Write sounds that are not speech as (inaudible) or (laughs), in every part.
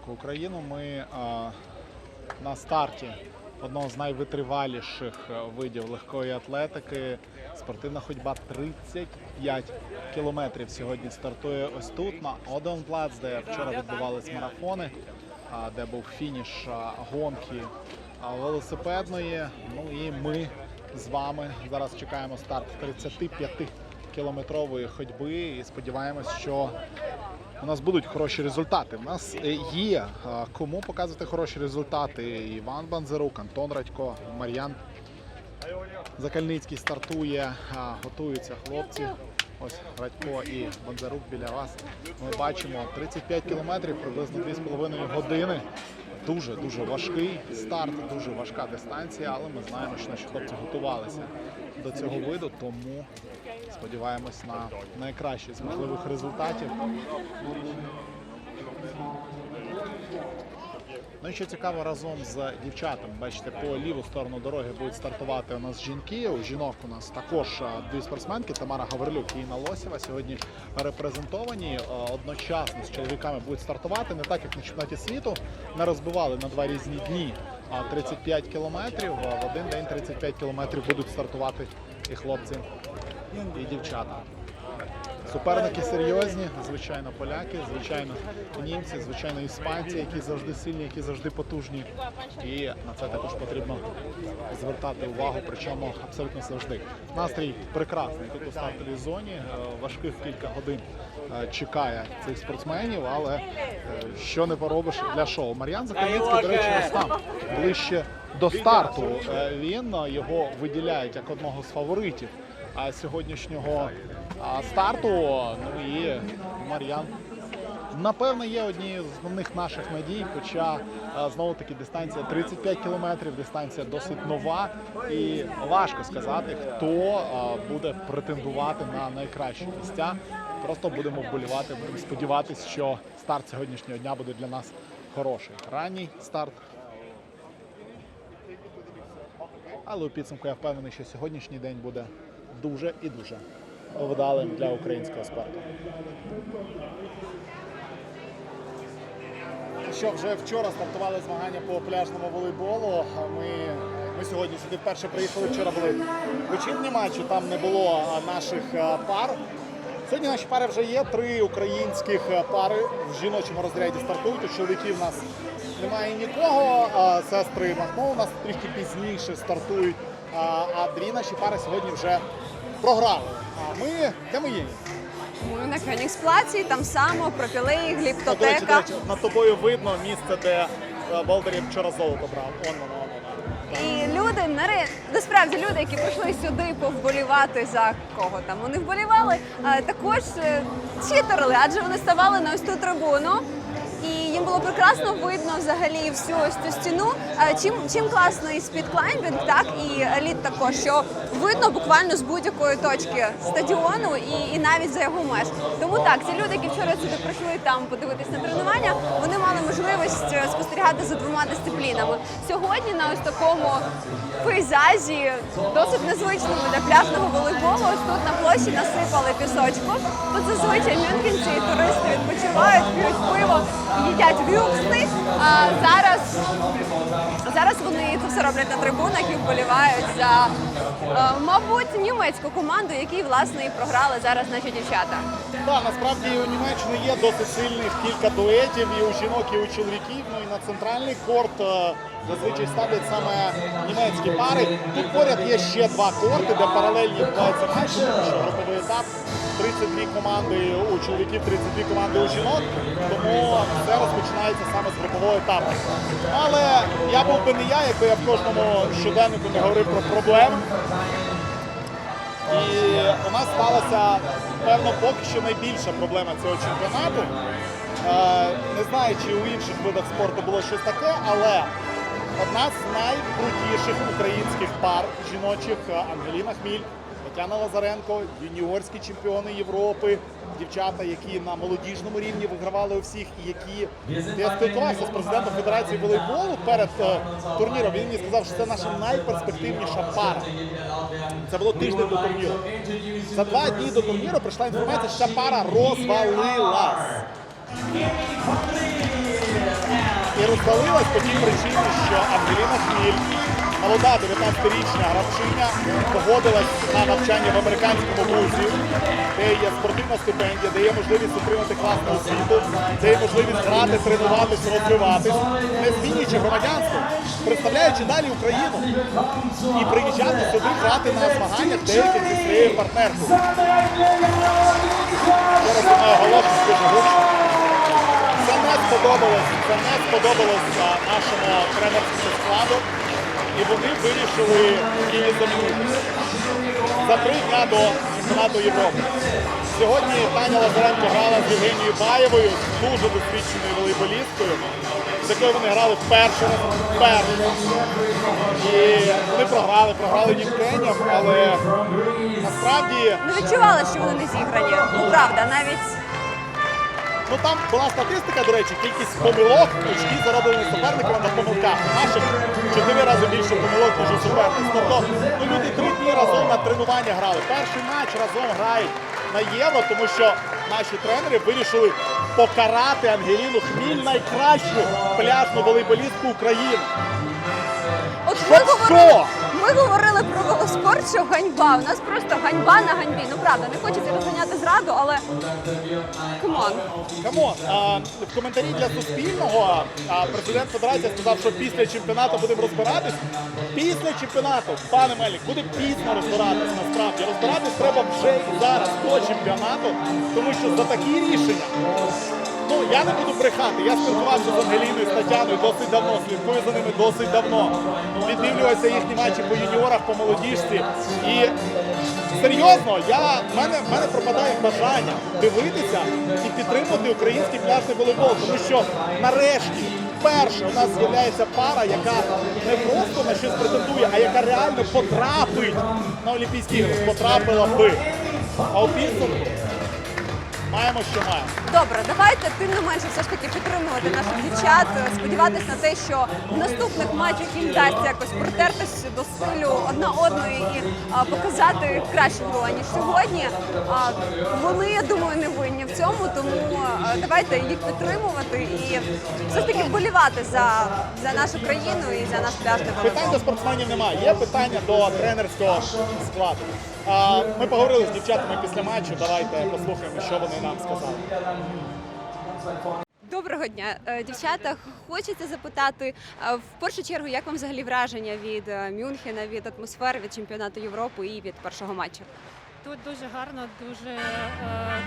Доброго Україну. Ми е, на старті одного з найвитриваліших е, видів легкої атлетики. Спортивна ходьба 35 кілометрів сьогодні стартує ось тут на Оденплац, де вчора відбувались марафони, а, де був фініш а, гонки а, велосипедної. Ну і ми з вами зараз чекаємо старт 35 кілометрової ходьби і сподіваємось, що у нас будуть хороші результати. У нас е, є кому показувати хороші результати. Іван Банзерук, Антон Радько, Мар'ян Закальницький стартує, готуються хлопці. Ось Радько і Бондарук біля вас. Ми бачимо 35 кілометрів, приблизно 2,5 години. Дуже дуже важкий старт, дуже важка дистанція, але ми знаємо, що наші хлопці готувалися до цього виду, тому сподіваємось на найкращий з можливих результатів. Ну і що цікаво, разом з дівчатами, бачите, по ліву сторону дороги будуть стартувати у нас жінки. У жінок у нас також дві спортсменки Тамара Гаврилюк і Інна Лосєва сьогодні репрезентовані. Одночасно з чоловіками будуть стартувати не так, як на чемпіонаті світу. Не розбивали на два різні дні. А 35 кілометрів в один день 35 кілометрів будуть стартувати і хлопці, і дівчата. Суперники серйозні, звичайно, поляки, звичайно, німці, звичайно, іспанці, які завжди сильні, які завжди потужні. І на це також потрібно звертати увагу, причому абсолютно завжди. Настрій прекрасний. Тут у стартовій зоні е, важких кілька годин е, чекає цих спортсменів, але е, що не поробиш для шоу. Мар'ян Закальницький, до речі, ось там ближче до старту. Він його виділяють як одного з фаворитів сьогоднішнього старту. Ну і Мар'ян. Напевно, є однією з основних наших надій, хоча знову таки дистанція 35 кілометрів, дистанція досить нова, і важко сказати, хто буде претендувати на найкращі місця. Просто будемо вболівати, будемо сподіватися, що старт сьогоднішнього дня буде для нас хороший. Ранній старт. Але у підсумку я впевнений, що сьогоднішній день буде дуже і дуже вдалим для українського спорту. Що вже вчора стартували змагання по пляжному волейболу. Ми, ми сьогодні сюди вперше приїхали. Вчора були вечірні матчі, там не було наших пар. Сьогодні наші пари вже є. Три українських пари в жіночому розряді стартують. У чоловіків у нас немає нікого. Сестри Махно у нас трішки пізніше стартують. А, а дві наші пари сьогодні вже програли. А ми де ми є? Ми на Кенігсплаці, там само, пропілеї, До речі, до речі, над тобою видно місце, де е, Болдерів вчора золото брав. Он воно, воно. І люди, наре- насправді люди, які прийшли сюди повболівати за кого там вони вболівали, е, також е, читерили, адже вони ставали на ось ту трибуну. І було прекрасно видно взагалі всю ось цю стіну. Е, Чим, чим класний спідклаймбінг, так і еліт також, що видно буквально з будь-якої точки стадіону і, і навіть за його меж. Тому так, ці люди, які вчора сюди прийшли там подивитись на тренування, вони мали можливість е, спостерігати за двома дисциплінами. Сьогодні на ось такому пейзажі, досить незвичному для пляжного волейболу. Ось тут на площі насипали пісочку. Тут зазвичай мюнхенці і туристи відпочивають, п'ють пиво, їдять вюксни. А зараз Зараз вони це все роблять на трибунах і вболівають за, е, мабуть, німецьку команду, якій власне і програли зараз наші дівчата. Так, насправді у Німеччини є досить сильних кілька дуетів і у жінок, і у чоловіків. Ну і на центральний корт е, зазвичай ставлять саме німецькі пари. Тут поряд є ще два корти, де паралельні відбуваються матчі, груповий етап 32 команди у чоловіків, 32 команди у жінок. Тому все розпочинається саме з групового етапу. Але я був би не я, якби я в кожному щоденнику не говорив про проблеми. І у нас сталася, певно, поки що найбільша проблема цього чемпіонату. Е, Не знаю, чи у інших видах спорту було щось таке, але одна з найкрутіших українських пар жіночих е, Ангеліна Хміль, Тетяна Лазаренко, юніорські чемпіони Європи, дівчата, які на молодіжному рівні вигравали у всіх, і які спілкувався з президентом Федерації волейболу перед е, турніром. Він мені сказав, що це наша найперспективніша пара. Це було тиждень до турніру. За два дні до турніру прийшла інформація, що пара розвалилась. І розвалилась по тій причині, що Ангеліна Хміль, молода 19-річна гравчиня, погодилась на навчання в американському вузі, де є спортивна стипендія, де є можливість отримати класну освіту, де є можливість грати, тренуватись, розвиватись, не змінюючи громадянство, представляючи далі Україну і приїжджати сюди грати на змаганнях деяких зі своєю партнеркою. Зараз вона оголошує дуже гучно. Це не сподобалось, це не сподобалось нашому тренерському складу. І вони вирішили її замінити. За три дня до чемпіонату Європи. Сьогодні Таня Лазаренко грала з Євгенією Баєвою, дуже досвідченою волейболісткою, з якою вони грали вперше. вперше. І вони програли, програли Німкеням, але насправді Ну відчувала, що вони не зіграні. Ну правда, навіть Ну там була статистика, до речі, кількість помилок, очки зароблені суперниками на помилках. Наших чотири рази більше помилок, ніж у суперників. Тобто ну, люди три дні разом на тренування грали. Перший матч разом грають на євро, тому що наші тренери вирішили покарати Ангеліну Хміль найкращу пляжну волейболістку України. От Що, ми говорили, про велоспорт, що ганьба. У нас просто ганьба на ганьбі. Ну правда, не хочеться розганяти зраду, але камон. Камон, в коментарі для Суспільного президент Федерації сказав, що після чемпіонату будемо розбиратись. Після чемпіонату, пане Мельник, буде пізно розбиратись насправді. Розбиратись треба вже зараз до чемпіонату, тому що за такі рішення. Ну, я не буду брехати. Я спілкувався з Ангеліною, з Тетяною досить давно, слідкую за ними досить давно. Віддивлювався їхні матчі по юніорах, по молодіжці. І серйозно, я, в мене, в мене пропадає бажання дивитися і підтримувати український пляжний волейбол, тому що нарешті вперше у нас з'являється пара, яка не просто на щось претендує, а яка реально потрапить на Олімпійські ігри. Потрапила би. А у підсумку маємо, що маємо. Добре, давайте тим не менше все ж таки підтримувати наших дівчат, сподіватися на те, що в наступних матчах їм вдасться якось притертися до стилю одна одної і а, показати краще було, ніж сьогодні. А, вони, я думаю, не винні в цьому, тому а, давайте їх підтримувати і все ж таки вболівати за, за нашу країну і за наш пляжний Питань волейбол. до спортсменів немає. Є питання до тренерського складу. А, Ми поговорили з дівчатами після матчу. Давайте послухаємо, що вони нам сказали. Доброго дня, Е, дівчата. Хочеться запитати е, в першу чергу, як вам взагалі враження від е, Мюнхена, від атмосфери, від чемпіонату Європи і від першого матчу? Тут дуже гарно, дуже е,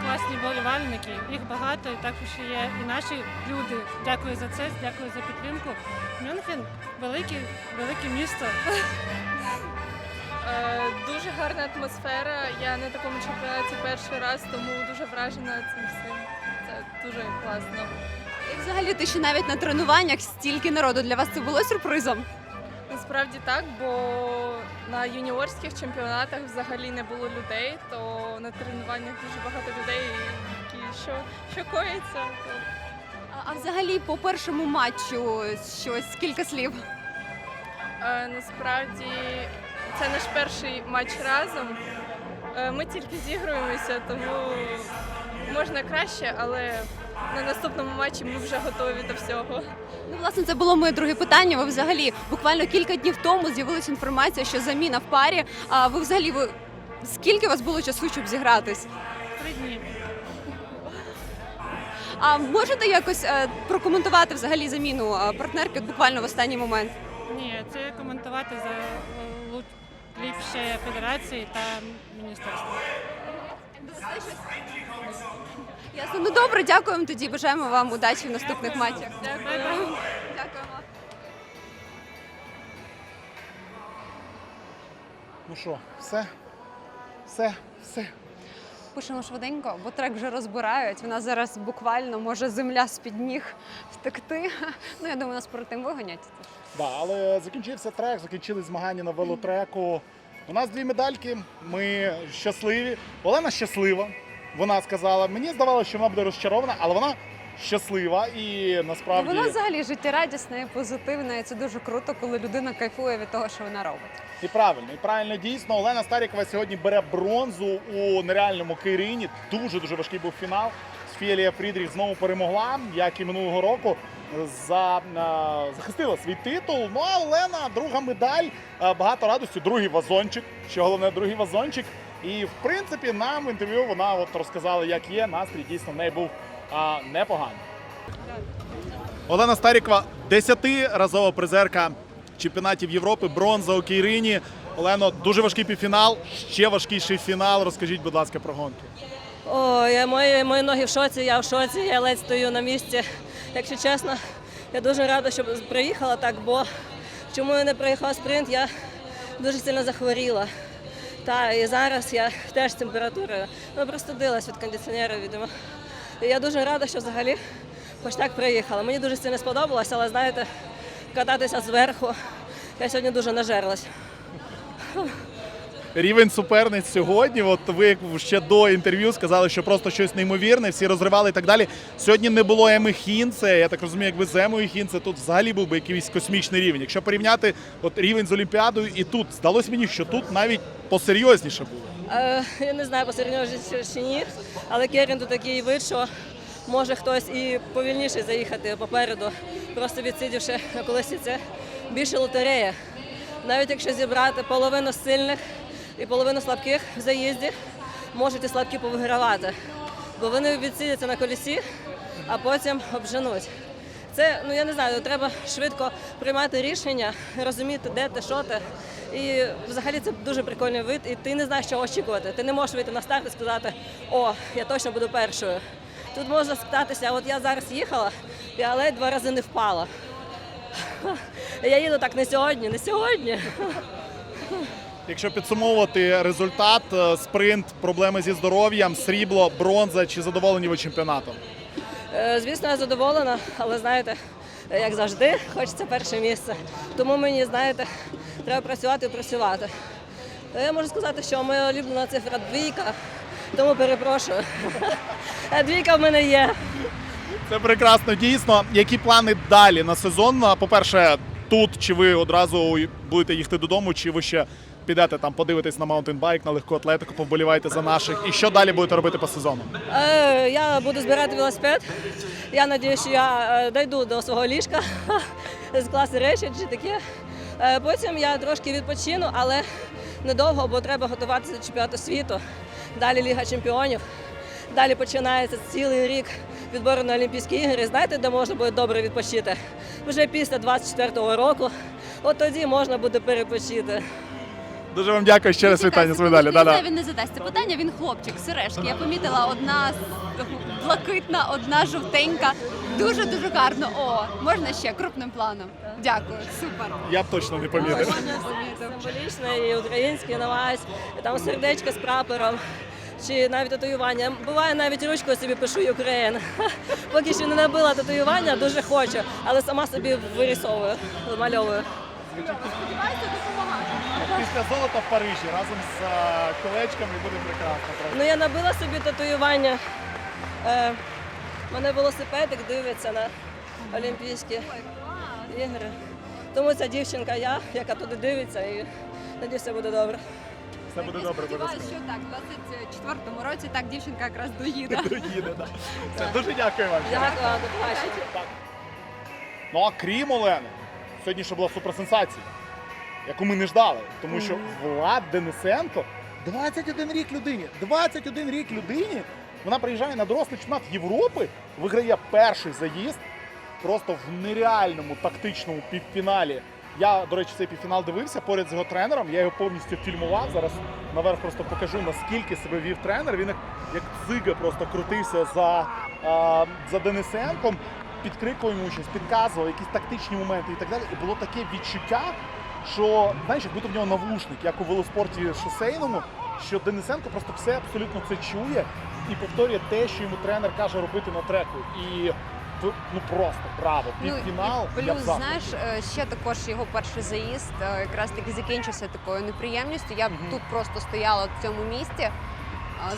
класні болівальники. Їх багато, і також є і наші люди. Дякую за це, дякую за підтримку. Мюнхен велике, велике місто. Е, Дуже гарна атмосфера. Я на такому чемпіонаті перший раз, тому дуже вражена цим всім. Це дуже класно. І взагалі те, що навіть на тренуваннях стільки народу для вас це було сюрпризом? Насправді так, бо на юніорських чемпіонатах взагалі не було людей, то на тренуваннях дуже багато людей, які що, що коїться. То... А, а взагалі по першому матчу щось кілька слів. Е, Насправді це наш перший матч разом. Е, Ми тільки зігруємося, тому можна краще, але на наступному матчі ми вже готові до всього. Ну, власне, це було моє друге питання. Ви взагалі буквально кілька днів тому з'явилася інформація, що заміна в парі. А ви взагалі ви скільки у вас було часу, щоб зігратись? Три дні. А можете якось е, прокоментувати взагалі заміну е, партнерки буквально в останній момент? Ні, це коментувати за ліпше федерації та міністерства. Ясно. Ну добре, дякуємо тоді. Бажаємо вам удачі в наступних матчах. Бай-бай. Дякуємо. Ну що, все? Все, все. Пишемо швиденько, бо трек вже розбирають. У нас зараз буквально може земля з-під ніг втекти. Ну я думаю, нас перед тим вигонять. Да, але закінчився трек, закінчились змагання на велотреку. У нас дві медальки. Ми щасливі. Олена щаслива. Вона сказала, мені здавалося, що вона буде розчарована, але вона щаслива і насправді. Вона взагалі життєрадісна і позитивна, і це дуже круто, коли людина кайфує від того, що вона робить. І правильно, і правильно дійсно. Олена Старікова сьогодні бере бронзу у нереальному Кирині. Дуже дуже важкий був фінал. Фелія Фрідріх знову перемогла, як і минулого року. За, е, захистила свій титул. Ну а Олена, друга медаль, е, багато радості, другий вазончик. Що головне, другий вазончик. І в принципі нам в інтерв'ю вона от розказала, як є. Настрій дійсно в неї був а, непоганий. Олена Старікова, десятиразова призерка чемпіонатів Європи, бронза у Кейрині. Олено, дуже важкий півфінал, ще важкіший фінал. Розкажіть, будь ласка, про гонки. О, я, мої, мої ноги в шоці, я в шоці, я ледь стою на місці. Якщо чесно, я дуже рада, що приїхала так, бо чому я не проїхала спринт, я дуже сильно захворіла. Та, і зараз я теж з температурою. Ну, простудилась від кондиціонера, відомо. І я дуже рада, що взагалі хоч так приїхала. Мені дуже сильно сподобалось, але знаєте, кататися зверху. Я сьогодні дуже нажерлась. Рівень суперниць сьогодні. От ви ще до інтерв'ю сказали, що просто щось неймовірне, всі розривали і так далі. Сьогодні не було Еми Хінце. Я так розумію, якби з Емою Хінце тут взагалі був би якийсь космічний рівень. Якщо порівняти от рівень з Олімпіадою і тут, здалось мені, що тут навіть посерйозніше було. Е, я не знаю, посередньо чи ні, але Керін тут такий вид, що може хтось і повільніше заїхати попереду, просто відсидівши на колесі. Це більше лотерея. Навіть якщо зібрати половину сильних і половину слабких в заїзді, можуть і слабкі повигравати. Бо вони відсидяться на колесі, а потім обженуть. Це, ну я не знаю, треба швидко приймати рішення, розуміти, де ти, що ти. І взагалі це дуже прикольний вид, і ти не знаєш, що очікувати. Ти не можеш вийти на старт і сказати, о, я точно буду першою. Тут можна спитатися, от я зараз їхала, ледь два рази не впала. Я їду так не сьогодні, не сьогодні. Якщо підсумовувати результат, е, спринт, проблеми зі здоров'ям, срібло, бронза чи задоволені ви чемпіонатом? Е, Звісно, я задоволена, але знаєте, як завжди, хочеться перше місце. Тому мені, знаєте, треба працювати і працювати. Е, Я можу сказати, що моя улюблена цифра двійка, тому перепрошую. Двійка в мене є. Це прекрасно. Дійсно, які плани далі на сезон? По-перше, тут чи ви одразу будете їхати додому, чи ви ще підете там подивитись на маунтинбайк, на легку атлетику, поболіваєте за наших. І що далі будете робити по сезону? Е, Я буду збирати велосипед. Я сподіваюся, що я е, дійду до свого ліжка (laughs) з класу речі чи таке. Е, Потім я трошки відпочину, але недовго, бо треба готуватися до чемпіонату світу. Далі Ліга чемпіонів. Далі починається цілий рік відбору на Олімпійські ігри. Знаєте, де можна буде добре відпочити? Вже після 24-го року. От тоді можна буде перепочити. Дуже вам дякую ще раз вітання з медалі. Він, Да-да. він не задасть це питання, він хлопчик, сережки. Я помітила одна блакитна, одна жовтенька. Дуже дуже гарно. О, можна ще крупним планом. Дякую, супер. Я б точно не помітив. Символічне і українське намагаюсь, там сердечко з прапором. Чи навіть татуювання. Буває навіть ручкою собі пишу Україн. (laughs) Поки що не набила татуювання, дуже хочу, але сама собі вирісовую, вимальовую. Сподіваюся, допомагати. Після золота в Парижі разом з е, колечками буде прекрасно. правда. Ну я набила собі татуювання. Е, мене велосипедик дивиться на Олімпійські ігри. Тому ця дівчинка я, яка туди дивиться, і надіюсь, все буде добре. Все буде добре. Сподіваюся, що так, в 24-му році так дівчинка якраз доїде. (laughs) Доїде, да. Все, Дуже дякую вам. Дякую, вам, до побачення. Ну а крім Олени, сьогодні ще була суперсенсація, яку ми не ждали. Тому що Влад Денисенко 21 рік людині. 21 рік людині. Вона приїжджає на дорослий чемпіонат Європи, виграє перший заїзд просто в нереальному тактичному півфіналі. Я, до речі, цей півфінал дивився поряд з його тренером. Я його повністю фільмував. Зараз наверх просто покажу, наскільки себе вів тренер. Він як, цига просто крутився за, а, за Денисенком, підкрикував йому щось, підказував якісь тактичні моменти і так далі. І було таке відчуття, що знаєш, якби будто в нього навушник, як у велоспорті шосейному, що Денисенко просто все абсолютно це чує і повторює те, що йому тренер каже робити на треку. І ну просто браво. Півфінал. Ну, плюс, знаєш, е, ще також його перший заїзд е, якраз таки закінчився такою неприємністю. Я тут просто стояла в цьому місці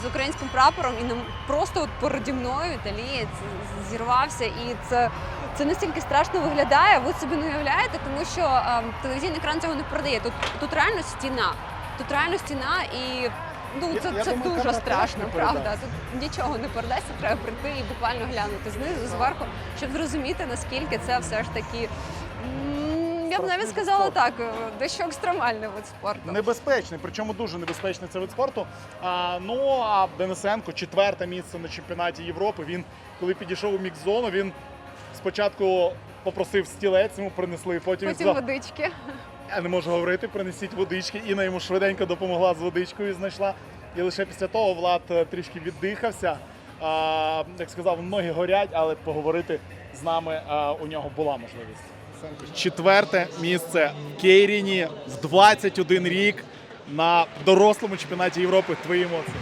з українським прапором, і нам просто от переді мною італієць зірвався. І це, це настільки страшно виглядає. Ви собі не уявляєте, тому що е, телевізійний екран цього не передає. Тут, тут реально стіна. Тут реально стіна і. Ну Я- це, я це думаю, дуже страшно, правда. Тут нічого не передасться, треба прийти і буквально глянути знизу, зверху, щоб зрозуміти, наскільки це все ж таки. Я б навіть сказала так, е, дещо екстремальний вид спорту. Небезпечний, причому дуже небезпечний це вид спорту. А, ну а Денисенко, четверте місце на чемпіонаті Європи. Він, коли підійшов у мікс-зону, він спочатку попросив стілець, йому принесли, потім, Потім сказав, водички. я не можу говорити, принесіть водички. Інна йому швиденько допомогла з водичкою, знайшла. І лише після того Влад е, трішки віддихався. А, як сказав, ноги горять, але поговорити з нами а, у нього була можливість. Четверте місце в Кейріні в 21 рік на дорослому чемпіонаті Європи. Твої емоції.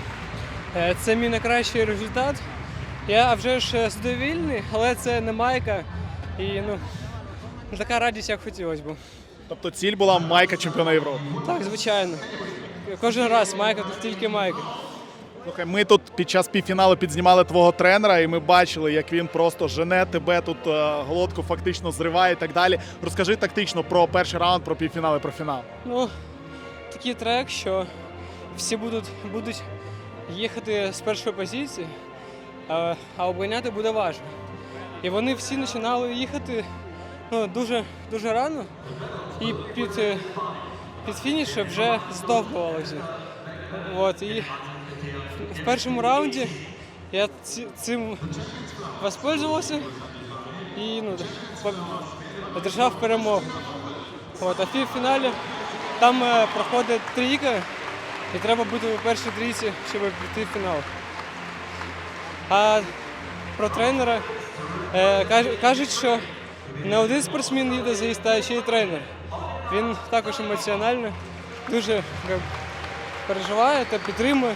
Е, Це мій найкращий результат. Я вже ж е, задовільний, але це не майка. І ну, така радість, як хотілося б. Тобто ціль була майка чемпіона Європи. Так, звичайно. Кожен раз майка, тільки майка. Слухай, ми тут під час півфіналу підзнімали твого тренера, і ми бачили, як він просто жене тебе тут е, голодку фактично зриває і так далі. Розкажи тактично про перший раунд, про півфінал і про фінал. Ну, такий трек, що всі будуть, будуть їхати з першої позиції, а, а обганяти буде важко. І вони всі починали їхати ну, дуже, дуже рано, і під, е, під фінішем вже здовбувалися. От, і в першому раунді я цим воспользувався і ну, одержав перемогу. От, а в півфіналі там е, проходить трійка, і треба бути у першій трійці, щоб піти в фінал. А про тренера е, кажуть, що не один спортсмен їде заїзд, а ще й тренер. Він також емоціонально дуже переживає та підтримує.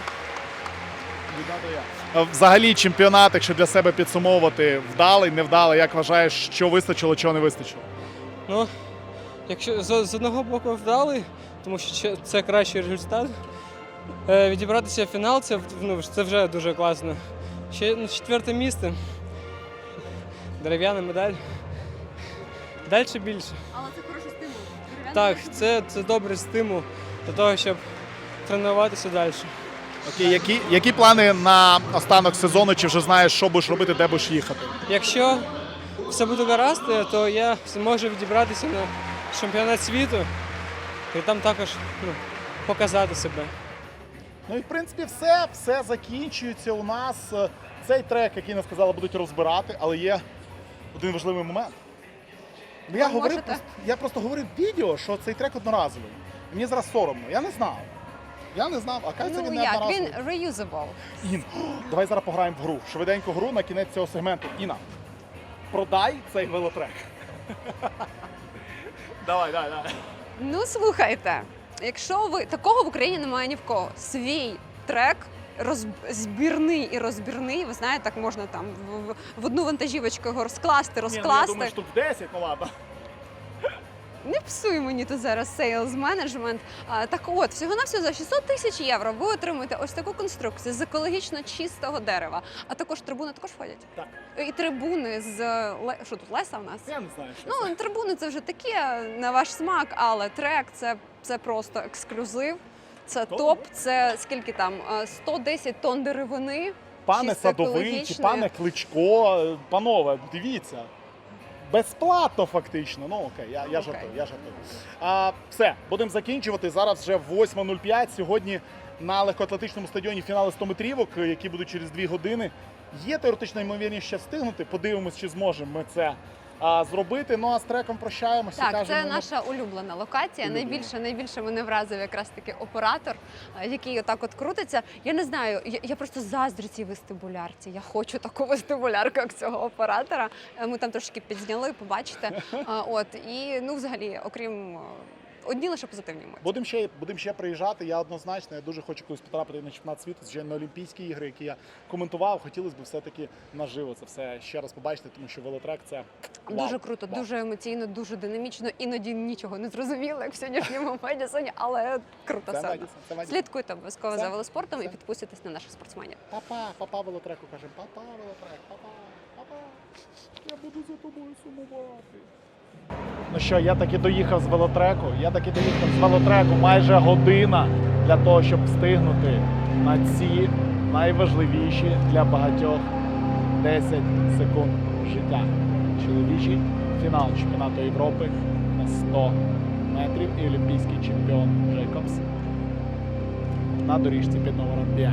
Е, Взагалі, чемпіонат, якщо для себе підсумовувати, вдалий, невдалий, як вважаєш, що вистачило, чого не вистачило? Ну, якщо з, з одного боку вдалий, тому що це- кращий результат. Е, відібратися в фінал це, ну, це вже дуже класно. Ще ну, четверте місце. Дерев'яна медаль. Далі більше. Але це хороший стимул. Так, це, це добрий стимул для того, щоб тренуватися далі. Окей, які, які плани на останок сезону? Чи вже знаєш, що будеш робити, де будеш їхати? Якщо все буде гаразд, то я зможу відібратися на чемпіонат світу і там також ну, показати себе. Ну і в принципі все, все закінчується у нас. Цей трек, який не сказали, будуть розбирати, але є один важливий момент. Ну, я, говорив, я просто говорив в відео, що цей трек одноразовий. І Мені зараз соромно. Я не знав. Я не знав, а кажеться, Ну він не як, одноразовий. він reusable. Ін, давай зараз пограємо в гру. Швиденько гру на кінець цього сегменту. Іна, продай цей велотрек. (laughs) давай, давай, давай. Ну слухайте, якщо ви такого в Україні немає ні в кого. Свій трек. Роз... збірний і розбірний, ви знаєте, так можна там в, в- в одну вантажівочку його розкласти, Ні, ну, я розкласти. думаю, штук 10, ну ладно. Не псуй мені тут зараз сейлз менеджмент. Так от, всього на всього за 600 тисяч євро ви отримуєте ось таку конструкцію з екологічно чистого дерева. А також трибуни також входять. Так. І трибуни з що тут леса в нас? Я не знаю, що це. Ну, трибуни це вже таке на ваш смак, але трек це, це просто ексклюзив. Це топ, це скільки там? е, 110 тонн деревини. Пане чисто Садовий чи пане Кличко, панове, дивіться. Безплатно фактично. Ну окей, я, я жартую, я жартую. А, все, будемо закінчувати. Зараз вже 8.05. Сьогодні на легкоатлетичному стадіоні фінали 100 метрівок, які будуть через 2 години. Є теоретична ймовірність ще встигнути. Подивимось, чи зможемо ми це а, зробити. Ну а з треком прощаємося. Так, кажемо, це наша улюблена локація. Улюблена. Найбільше, найбільше мене вразив якраз таки оператор, який отак от крутиться. Я не знаю, я, я просто заздрю цій вестибулярці. Я хочу таку (laughs) вестибулярку, як цього оператора. Е, Ми там трошки підзняли, побачите. (laughs) От і ну, взагалі, окрім одні лише позитивні емоції. Будемо ще, будем ще приїжджати. Я однозначно, я дуже хочу колись потрапити на чемпіонат світу, звичайно, на Олімпійські ігри, які я коментував. Хотілося б все-таки наживо це все ще раз побачити, тому що велотрек це вау. Дуже круто, Вау. дуже емоційно, дуже динамічно. Іноді нічого не зрозуміло, як в сьогоднішньому (laughs) Медісоні, але круто Це все. Медісон, це Медісон. Слідкуйте обов'язково за велоспортом і підписуйтесь на наших спортсменів. Папа, папа велотреку кажемо, папа велотрек, папа, папа. Я буду за тобою сумувати. Ну що, я таки доїхав з велотреку. Я таки доїхав з велотреку майже година для того, щоб встигнути на ці найважливіші для багатьох 10 секунд життя. Чоловічий фінал чемпіонату Європи на 100 метрів і олімпійський чемпіон Джейкобс на доріжці під номером 5.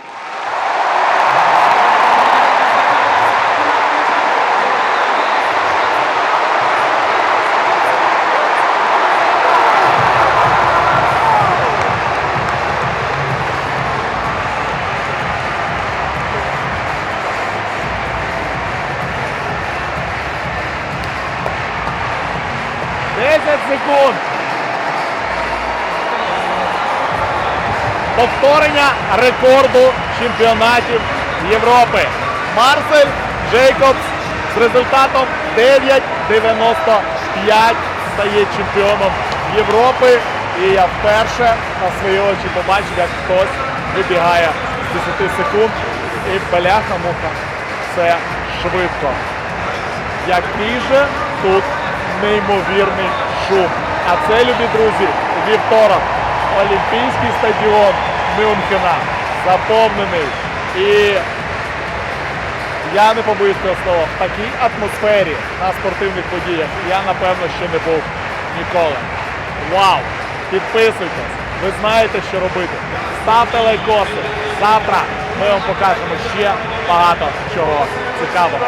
рекорду чемпіонатів Європи. Марсель Джейкобс з результатом 9.95 стає чемпіоном Європи. І я вперше на свої очі побачив, як хтось вибігає з 10 секунд. І бляха-муха. Це швидко. Який же тут неймовірний шум. А це, любі друзі, вівторок. Олімпійський стадіон Мюнхена заповнений. І я не побоюсь цього слова. В такій атмосфері на спортивних подіях я напевно ще не був ніколи. Вау! Підписуйтесь, ви знаєте, що робити. Ставте лайкоси. Завтра ми вам покажемо ще багато чого цікавого.